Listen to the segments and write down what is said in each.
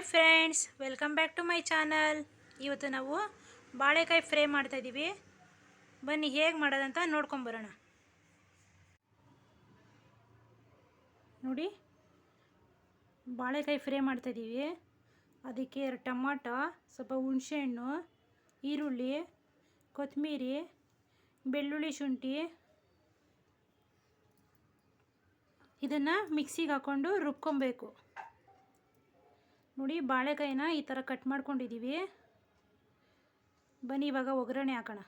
Hi friends, welcome back to my channel. ಇವತ್ತು ನಾವು ಬಾಳೆಕಾಯಿ ಫ್ರೈ ಮಾಡ್ತಾಯಿದ್ದೀವಿ ಬನ್ನಿ, ಹೇಗೆ ಮಾಡೋದಂತ ನೋಡ್ಕೊಂಬರೋಣ ನೋಡಿ, ಬಾಳೆಕಾಯಿ ಫ್ರೈ ಮಾಡ್ತಾಯಿದ್ದೀವಿ ಅದಕ್ಕೆ ಎರಡು ಟಮಾಟೊ, ಸ್ವಲ್ಪ ಹುಣಸೆಹಣ್ಣು ಈರುಳ್ಳಿ, ಕೊತ್ತಂಬರಿ, ಬೆಳ್ಳುಳ್ಳಿ ಶುಂಠಿ. ಇದನ್ನು ಮಿಕ್ಸಿಗೆ ಹಾಕ್ಕೊಂಡು ರುಬ್ಕೊಬೇಕು. ನೋಡಿ, ಬಾಳೆಕಾಯಿನ ಈ ಥರ ಕಟ್ ಮಾಡ್ಕೊಂಡಿದ್ದೀವಿ ಬನ್ನಿ, ಇವಾಗ ಒಗ್ಗರಣೆ ಹಾಕೋಣ.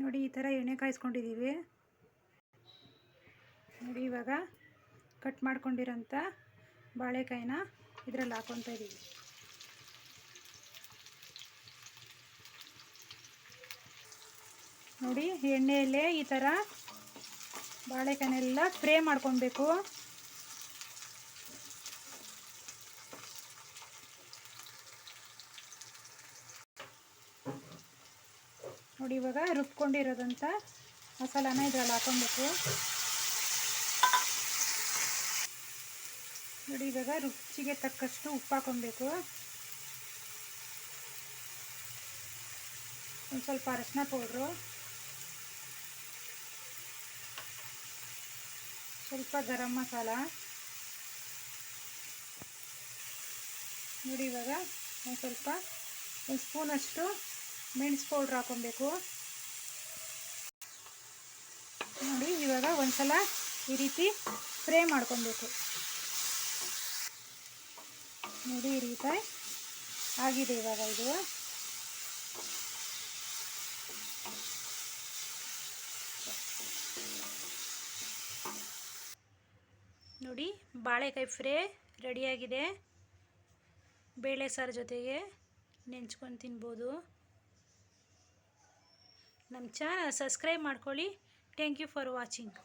ನೋಡಿ, ಈ ಥರ ಎಣ್ಣೆ ಕಾಯಿಸ್ಕೊಂಡಿದ್ದೀವಿ ನೋಡಿ, ಇವಾಗ ಕಟ್ ಮಾಡ್ಕೊಂಡಿರೋಂಥ ಬಾಳೆಕಾಯಿನ ಇದರಲ್ಲಿ ಹಾಕ್ಕೊತಾ ಇದ್ದೀವಿ ನೋಡಿ, ಎಣ್ಣೆಯಲ್ಲೇ ಈ ಥರ ಬಾಳೆಕಾಯಿನೆಲ್ಲ ಫ್ರೈ ಮಾಡ್ಕೊಬೇಕು ನೋಡಿ ಇವಾಗ ರುಬ್ಕೊಂಡಿರೋದಂಥ ಮಸಾಲಾನ ಇದರಲ್ಲಿ ಹಾಕೊಬೇಕು ನೋಡಿ ಇವಾಗ ರುಚಿಗೆ ತಕ್ಕಷ್ಟು ಉಪ್ಪು ಹಾಕೊಬೇಕು ಒಂದು ಸ್ವಲ್ಪ ಅರಶಿನ ಪೌಡ್ರು. ಸ್ವಲ್ಪ ಗರಂ ಮಸಾಲ. ನೋಡಿ ಇವಾಗ ಒಂದು ಸ್ವಲ್ಪ, ಒಂದು ಸ್ಪೂನಷ್ಟು ಮೆಣಸು ಪೌಡ್ರ್ ಹಾಕೊಬೇಕು. ನೋಡಿ, ಇವಾಗ ಒಂದ್ಸಲ ಈ ರೀತಿ ಫ್ರೈ ಮಾಡ್ಕೊಬೇಕು. ನೋಡಿ, ಈ ರೀತಿ ಆಗಿದೆ ಇವಾಗ ಇದು. ನೋಡಿ, ಬಾಳೆಕಾಯಿ ಫ್ರೈ ರೆಡಿಯಾಗಿದೆ. ಬೇಳೆ ಸಾರು ಜೊತೆಗೆ ನೆಂಚ್ಕೊಂಡು ತಿನ್ಬೋದು. ನಮ್ಮ ಚಾನಲ್ ಸಬ್ಸ್ಕ್ರೈಬ್ ಮಾಡ್ಕೊಳ್ಳಿ. Thank you for watching